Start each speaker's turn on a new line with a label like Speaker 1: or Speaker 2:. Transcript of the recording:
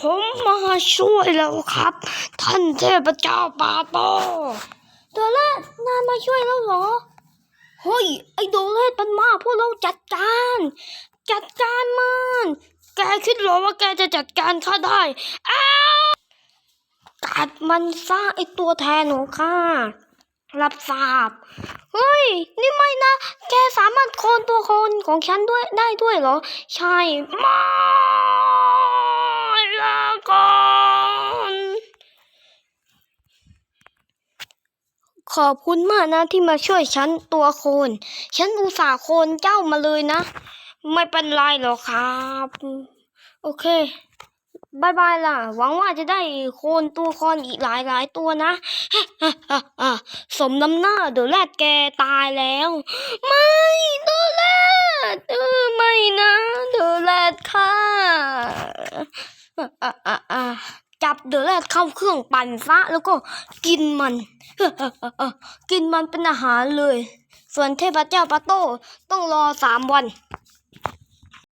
Speaker 1: ผมมาช่วยแล้วครับ ท่านเทพเจ้าปาโตโดเลตนายมาช่วยแล้วเหรอ เฮ้ย ไอโดเลตมันมาพวกเราจัดการ จัดการมัน แกคิดหรอว่าแกจะจัดการข้าได้อ้ากัดมันซะไอตัวแทนของข้ารับทราบ เฮ้ย นี่ไม่นะ แกสามารถโคลนตัวคนของฉันด้วยได้ด้วยเหรอ ใช่ม่ละก่อน ขอบคุณมากนะที่มาช่วยฉันตัวโคน ฉันอุตส่าห์โคนเจ้ามาเลยนะ ไม่เป็นไรหรอกครับ โอเคบายบายล่ะ หวังว่าจะได้โคนตัวโคนอีกหลายหลายตัวนะ สมน้ำหน้าเดอะแรดแกตายแล้ว ไม่เดอะแรดเออไม่นะ เดอะแรดค่ะะะะ เดอะแรดเข้าเครื่องปั่นซะแล้วก็กินมัน กินมันเป็นอาหารเลย ส่วนเทพเจ้าปาโต้ต้องรอสามวัน